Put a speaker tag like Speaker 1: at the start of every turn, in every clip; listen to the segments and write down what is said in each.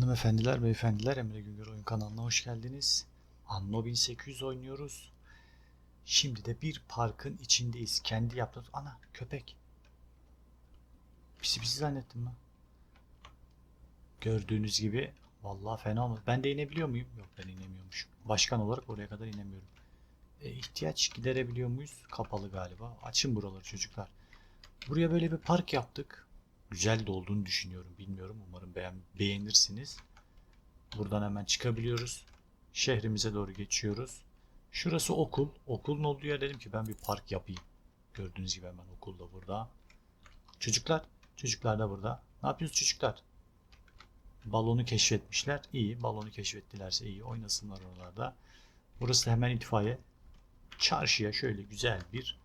Speaker 1: Hanımefendiler, beyefendiler Emre Güngör Oyun kanalına hoş geldiniz. Anno 1800 oynuyoruz. Şimdi de bir parkın içindeyiz. Kendi yaptığımız... Ana köpek. Pisi pisi zannettim ben. Gördüğünüz gibi vallahi fena olmadı. Ben de inebiliyor muyum? Yok ben inemiyormuşum. Başkan olarak oraya kadar inemiyorum. E, ihtiyaç giderebiliyor muyuz? Kapalı galiba. Açın buraları çocuklar. Buraya böyle bir park yaptık güzel de olduğunu düşünüyorum. Bilmiyorum. Umarım beğen beğenirsiniz. Buradan hemen çıkabiliyoruz. Şehrimize doğru geçiyoruz. Şurası okul. Okulun olduğu yer dedim ki ben bir park yapayım. Gördüğünüz gibi hemen okul da burada. Çocuklar. Çocuklar da burada. Ne yapıyorsunuz çocuklar? Balonu keşfetmişler. İyi. Balonu keşfettilerse iyi. Oynasınlar oralarda. Burası da hemen itfaiye. Çarşıya şöyle güzel bir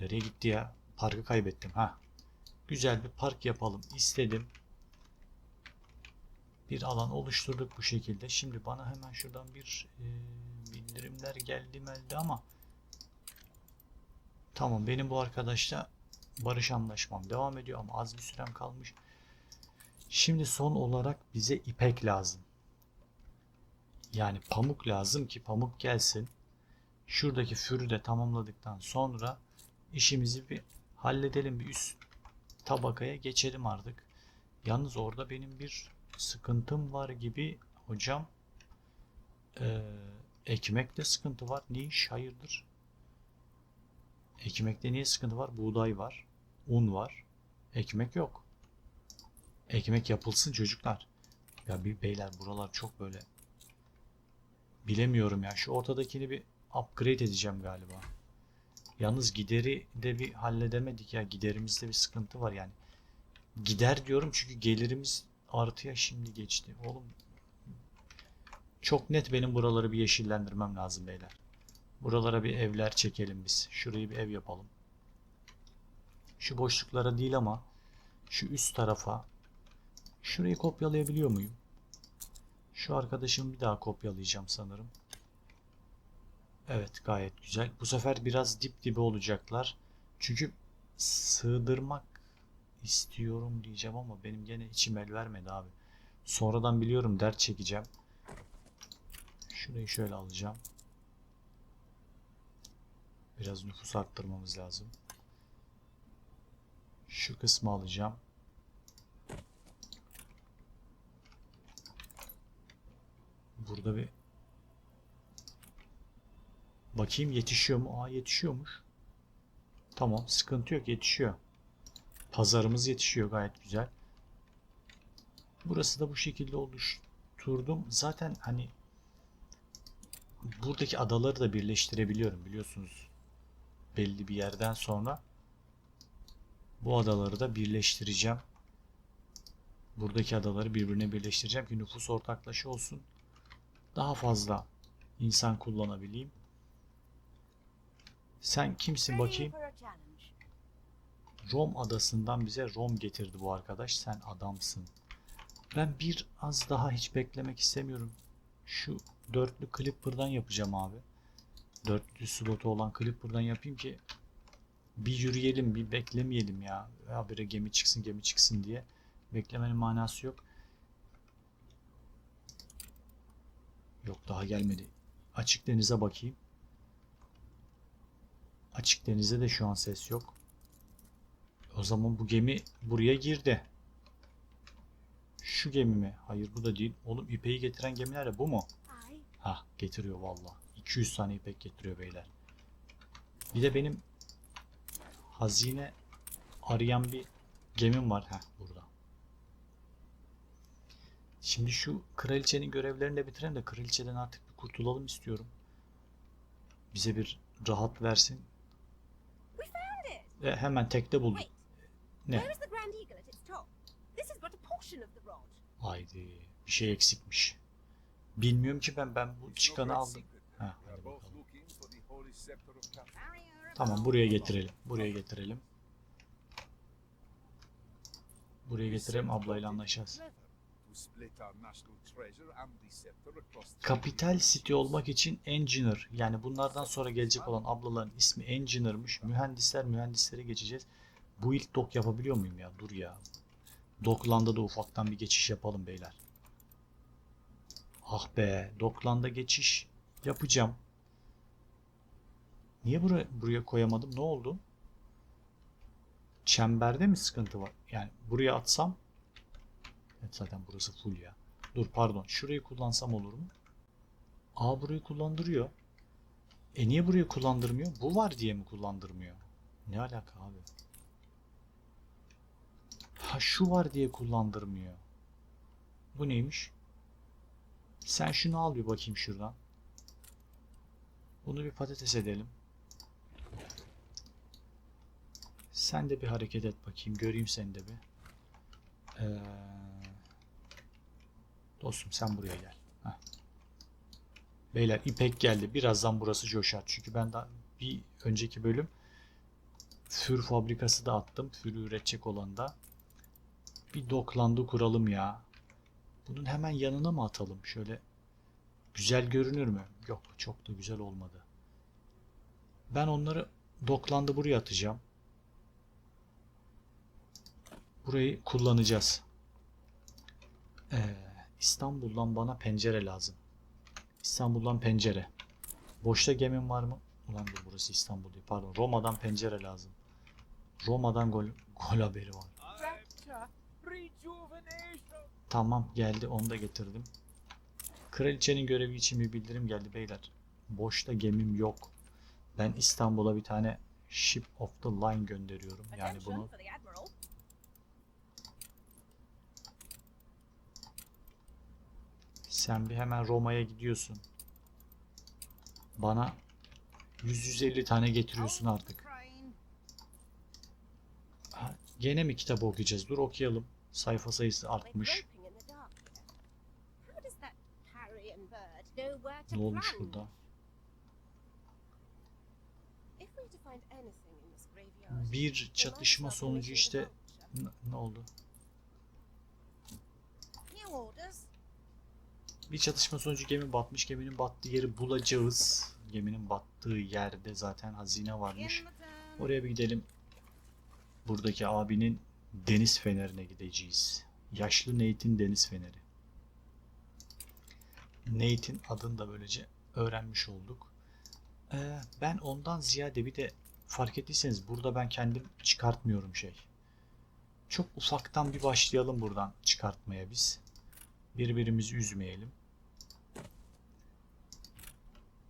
Speaker 1: Nereye gitti ya? Parkı kaybettim. Ha güzel bir park yapalım istedim. Bir alan oluşturduk bu şekilde. Şimdi bana hemen şuradan bir e, bildirimler geldi meldi ama tamam benim bu arkadaşla barış anlaşmam devam ediyor ama az bir sürem kalmış. Şimdi son olarak bize ipek lazım. Yani pamuk lazım ki pamuk gelsin. Şuradaki fürü de tamamladıktan sonra işimizi bir halledelim bir üst tabakaya geçelim artık. Yalnız orada benim bir sıkıntım var gibi hocam. Ee, ekmekte sıkıntı var. Ne iş? Hayırdır? Ekmekte niye sıkıntı var? Buğday var. Un var. Ekmek yok. Ekmek yapılsın çocuklar. Ya bir beyler buralar çok böyle bilemiyorum ya. Şu ortadakini bir upgrade edeceğim galiba. Yalnız gideri de bir halledemedik ya. Giderimizde bir sıkıntı var yani. Gider diyorum çünkü gelirimiz artıya şimdi geçti. Oğlum çok net benim buraları bir yeşillendirmem lazım beyler. Buralara bir evler çekelim biz. Şurayı bir ev yapalım. Şu boşluklara değil ama şu üst tarafa şurayı kopyalayabiliyor muyum? Şu arkadaşımı bir daha kopyalayacağım sanırım. Evet gayet güzel. Bu sefer biraz dip dibe olacaklar. Çünkü sığdırmak istiyorum diyeceğim ama benim gene içim el vermedi abi. Sonradan biliyorum dert çekeceğim. Şurayı şöyle alacağım. Biraz nüfus arttırmamız lazım. Şu kısmı alacağım. Burada bir Bakayım yetişiyor mu? Aa yetişiyormuş. Tamam sıkıntı yok yetişiyor. Pazarımız yetişiyor gayet güzel. Burası da bu şekilde oluşturdum. Zaten hani buradaki adaları da birleştirebiliyorum biliyorsunuz. Belli bir yerden sonra bu adaları da birleştireceğim. Buradaki adaları birbirine birleştireceğim ki nüfus ortaklaşa olsun. Daha fazla insan kullanabileyim. Sen kimsin bakayım? Rom adasından bize Rom getirdi bu arkadaş. Sen adamsın. Ben bir az daha hiç beklemek istemiyorum. Şu dörtlü Clipper'dan yapacağım abi. Dörtlü slotu olan Clipper'dan yapayım ki bir yürüyelim, bir beklemeyelim ya. Ya bir gemi çıksın, gemi çıksın diye. Beklemenin manası yok. Yok daha gelmedi. Açık denize bakayım. Açık denizde de şu an ses yok. O zaman bu gemi buraya girdi. Şu gemi mi? Hayır bu da değil. Oğlum ipeği getiren gemiler de bu mu? Ha getiriyor valla. 200 tane ipek getiriyor beyler. Bir de benim hazine arayan bir gemim var. Heh burada. Şimdi şu kraliçenin görevlerini de bitirelim de kraliçeden artık bir kurtulalım istiyorum. Bize bir rahat versin. E, hemen tekte bulduk.
Speaker 2: Wait,
Speaker 1: Ne? Haydi bir şey eksikmiş. Bilmiyorum ki ben ben bu çıkanı aldım. Bakalım. Tamam buraya getirelim. Buraya getirelim. Buraya getirelim ablayla anlaşacağız. Capital City olmak için Engineer yani bunlardan sonra gelecek olan ablaların ismi Engineer'mış. Mühendisler mühendisleri geçeceğiz. Bu ilk dok yapabiliyor muyum ya? Dur ya. Dockland'a da ufaktan bir geçiş yapalım beyler. Ah be, Dockland'a geçiş yapacağım. Niye buraya, buraya koyamadım? Ne oldu? Çemberde mi sıkıntı var? Yani buraya atsam Evet zaten burası full ya. Dur pardon. Şurayı kullansam olur mu? Aa burayı kullandırıyor. E niye burayı kullandırmıyor? Bu var diye mi kullandırmıyor? Ne alaka abi? Ha şu var diye kullandırmıyor. Bu neymiş? Sen şunu al bir bakayım şuradan. Bunu bir patates edelim. Sen de bir hareket et bakayım. Göreyim seni de bir. Ee, dostum sen buraya gel. Heh. Beyler İpek geldi. Birazdan burası coşar. Çünkü ben daha bir önceki bölüm für fabrikası da attım. Fürü üretecek olan da. Bir doklandı kuralım ya. Bunun hemen yanına mı atalım? Şöyle güzel görünür mü? Yok çok da güzel olmadı. Ben onları doklandı buraya atacağım. Burayı kullanacağız. Ee, İstanbul'dan bana pencere lazım. İstanbul'dan pencere. Boşta gemim var mı? Ulan dur burası İstanbul değil. Pardon. Roma'dan pencere lazım. Roma'dan gol, gol haberi var. Tamam geldi onu da getirdim. Kraliçenin görevi için bir bildirim geldi beyler. Boşta gemim yok. Ben İstanbul'a bir tane Ship of the Line gönderiyorum. Yani bunu sen bir hemen Roma'ya gidiyorsun. Bana 100-150 tane getiriyorsun artık. Ha, gene mi kitabı okuyacağız? Dur okuyalım. Sayfa sayısı artmış. Ne olmuş burada? Bir çatışma sonucu işte ne oldu? Bir çatışma sonucu gemi batmış. Geminin battığı yeri bulacağız. Geminin battığı yerde zaten hazine varmış. Oraya bir gidelim. Buradaki abinin deniz fenerine gideceğiz. Yaşlı Nate'in deniz feneri. Nate'in adını da böylece öğrenmiş olduk. Ee, ben ondan ziyade bir de fark ettiyseniz burada ben kendim çıkartmıyorum şey. Çok ufaktan bir başlayalım buradan çıkartmaya biz. Birbirimizi üzmeyelim.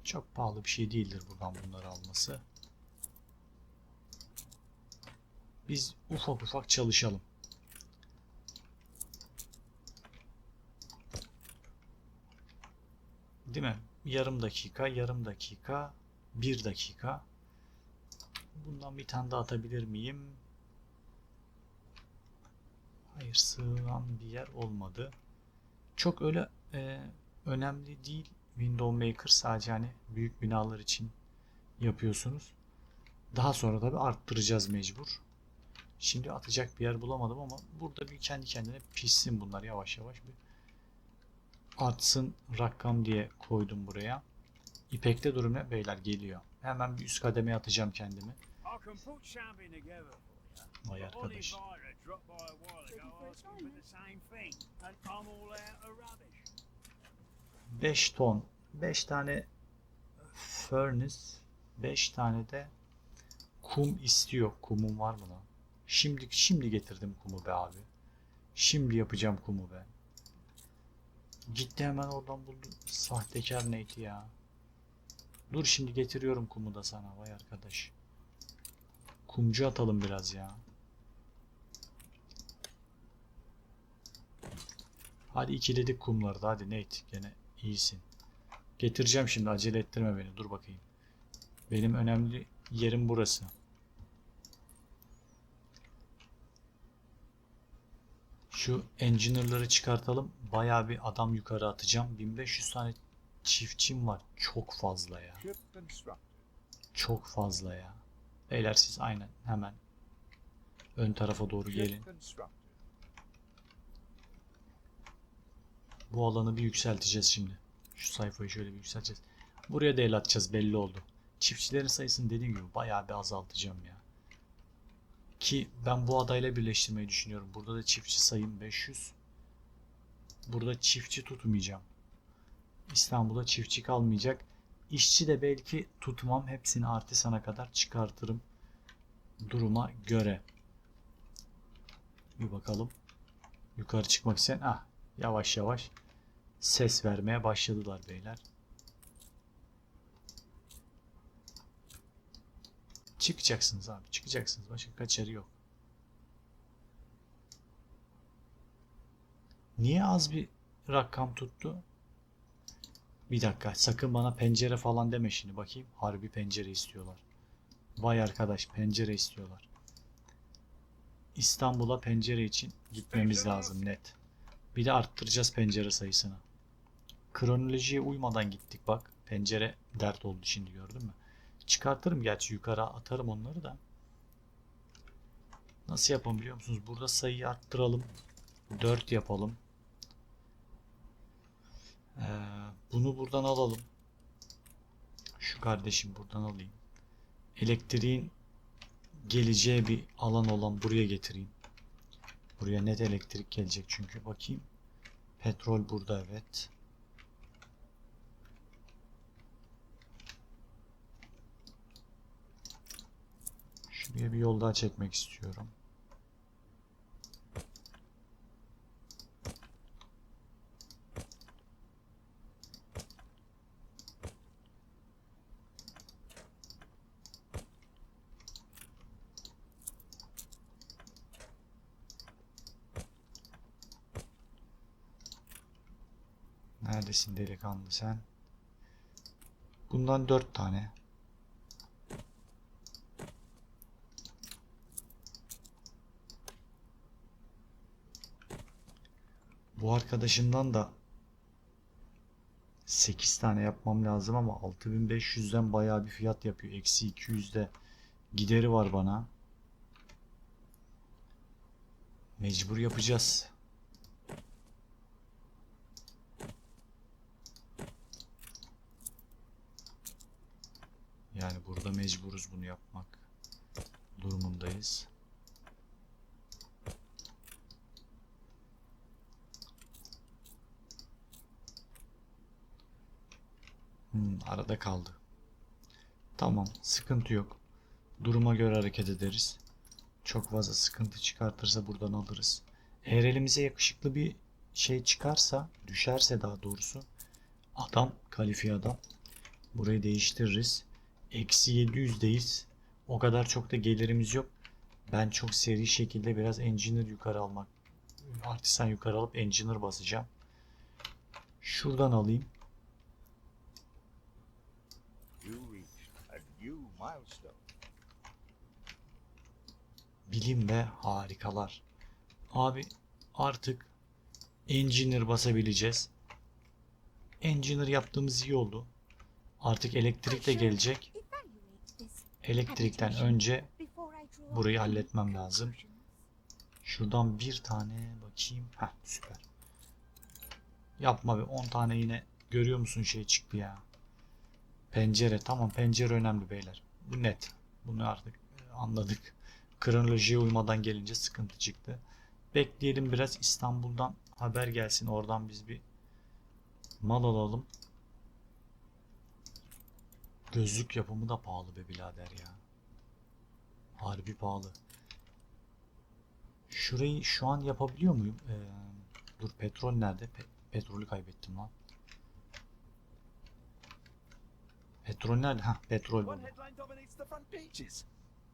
Speaker 1: Çok pahalı bir şey değildir buradan bunları alması. Biz ufak ufak çalışalım. Değil mi? Yarım dakika, yarım dakika, bir dakika. Bundan bir tane daha atabilir miyim? Hayır, sığınan bir yer olmadı. Çok öyle e, önemli değil. Window Maker sadece hani büyük binalar için yapıyorsunuz. Daha sonra tabi arttıracağız mecbur. Şimdi atacak bir yer bulamadım ama burada bir kendi kendine pişsin bunlar yavaş yavaş bir artsın rakam diye koydum buraya. İpek'te durum ne? Beyler geliyor. Hemen bir üst kademeye atacağım kendimi. Vay arkadaş. 5 ton. 5 tane furnace. 5 tane de kum istiyor. Kumum var mı lan? Şimdi şimdi getirdim kumu be abi. Şimdi yapacağım kumu be. Gitti hemen oradan buldu. Sahtekar neydi ya. Dur şimdi getiriyorum kumu da sana vay arkadaş. Kumcu atalım biraz ya. Hadi ikiledik kumları da hadi Nate gene iyisin. Getireceğim şimdi acele ettirme beni dur bakayım. Benim önemli yerim burası. Şu engineer'ları çıkartalım. Bayağı bir adam yukarı atacağım. 1500 tane çiftçim var. Çok fazla ya. Çok fazla ya. Beyler siz aynen hemen ön tarafa doğru gelin.
Speaker 3: Ship constructed.
Speaker 1: Bu alanı bir yükselteceğiz şimdi. Şu sayfayı şöyle bir yükselteceğiz. Buraya da el atacağız belli oldu. Çiftçilerin sayısını dediğim gibi bayağı bir azaltacağım ya. Ki ben bu adayla birleştirmeyi düşünüyorum. Burada da çiftçi sayım 500. Burada çiftçi tutmayacağım. İstanbul'da çiftçi kalmayacak. İşçi de belki tutmam. Hepsini artisana kadar çıkartırım. Duruma göre. Bir bakalım. Yukarı çıkmak isteyen ah yavaş yavaş ses vermeye başladılar beyler. Çıkacaksınız abi çıkacaksınız. Başka kaçarı yok. Niye az bir rakam tuttu? Bir dakika sakın bana pencere falan deme şimdi bakayım. Harbi pencere istiyorlar. Vay arkadaş pencere istiyorlar. İstanbul'a pencere için gitmemiz lazım net. Bir de arttıracağız pencere sayısını. Kronolojiye uymadan gittik bak. Pencere dert oldu şimdi gördün mü? Çıkartırım gerçi yukarı atarım onları da. Nasıl yapalım biliyor musunuz? Burada sayıyı arttıralım. 4 yapalım. Ee, bunu buradan alalım. Şu kardeşim buradan alayım. Elektriğin geleceği bir alan olan buraya getireyim. Buraya net elektrik gelecek çünkü. Bakayım. Petrol burada evet. Şuraya bir yol daha çekmek istiyorum. Neredesin delikanlı sen? Bundan dört tane. Bu arkadaşımdan da 8 tane yapmam lazım ama 6500'den bayağı bir fiyat yapıyor. Eksi 200'de gideri var bana. Mecbur yapacağız. Yani burada mecburuz bunu yapmak durumundayız. Hmm, arada kaldı. Tamam, sıkıntı yok. Duruma göre hareket ederiz. Çok fazla sıkıntı çıkartırsa buradan alırız. Eğer elimize yakışıklı bir şey çıkarsa, düşerse daha doğrusu adam, kalifiye adam burayı değiştiririz. Eksi 700'deyiz. O kadar çok da gelirimiz yok. Ben çok seri şekilde biraz engineer yukarı almak, artisan yukarı alıp engineer basacağım. Şuradan alayım. Bilim ve harikalar. Abi artık engineer basabileceğiz. Engineer yaptığımız iyi oldu. Artık elektrik de gelecek. Elektrikten önce burayı halletmem lazım. Şuradan bir tane bakayım. Heh süper. Yapma be 10 tane yine görüyor musun şey çıktı ya. Pencere tamam pencere önemli beyler. Bu net. Bunu artık anladık. Kronolojiye uymadan gelince sıkıntı çıktı. Bekleyelim biraz İstanbul'dan haber gelsin. Oradan biz bir mal alalım. Gözlük yapımı da pahalı be birader ya. Harbi pahalı. Şurayı şu an yapabiliyor muyum? Ee, dur petrol nerede? Pe- petrolü kaybettim lan. Petrol nerede? Ha petrol.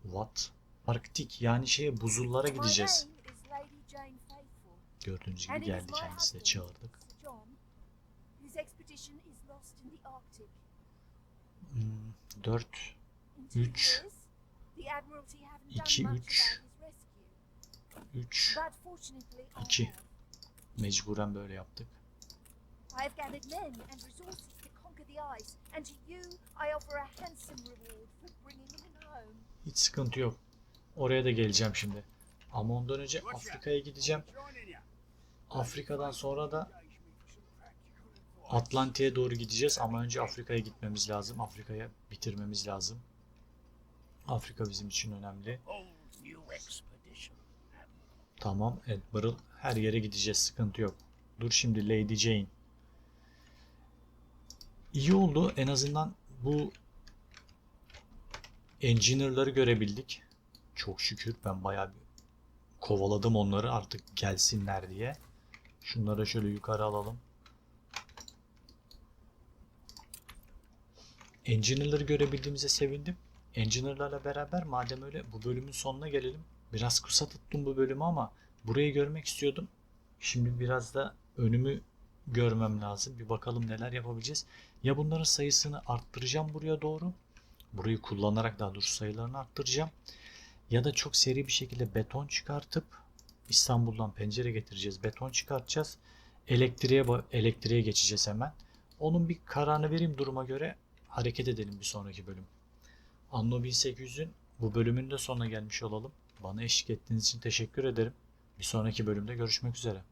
Speaker 1: What? Arktik yani şeye buzullara gideceğiz. Gördüğünüz gibi geldi kendisi de çağırdık. 4
Speaker 4: In two
Speaker 1: Üç,
Speaker 4: years, the Admiralty haven't
Speaker 1: iki,
Speaker 4: done much
Speaker 1: üç,
Speaker 4: about his rescue,
Speaker 1: 3
Speaker 4: but fortunately I
Speaker 1: iki.
Speaker 4: have.
Speaker 1: mecburen böyle yaptık. Hiç sıkıntı yok. Oraya da geleceğim şimdi. Ama ondan önce. Afrika'ya gideceğim. Afrika'dan sonra da Atlantik'e doğru gideceğiz ama önce Afrika'ya gitmemiz lazım. Afrika'ya bitirmemiz lazım. Afrika bizim için önemli. Tamam Admiral. Her yere gideceğiz. Sıkıntı yok. Dur şimdi Lady Jane. İyi oldu. En azından bu Engineer'ları görebildik. Çok şükür ben bayağı bir kovaladım onları artık gelsinler diye. Şunları şöyle yukarı alalım. Engineer'ları görebildiğimize sevindim. Engineer'larla beraber madem öyle bu bölümün sonuna gelelim. Biraz kısa tuttum bu bölümü ama burayı görmek istiyordum. Şimdi biraz da önümü görmem lazım. Bir bakalım neler yapabileceğiz. Ya bunların sayısını arttıracağım buraya doğru. Burayı kullanarak daha doğrusu sayılarını arttıracağım. Ya da çok seri bir şekilde beton çıkartıp İstanbul'dan pencere getireceğiz. Beton çıkartacağız. Elektriğe elektriğe geçeceğiz hemen. Onun bir kararını vereyim duruma göre hareket edelim bir sonraki bölüm. Anno 1800'ün bu bölümün de sonuna gelmiş olalım. Bana eşlik ettiğiniz için teşekkür ederim. Bir sonraki bölümde görüşmek üzere.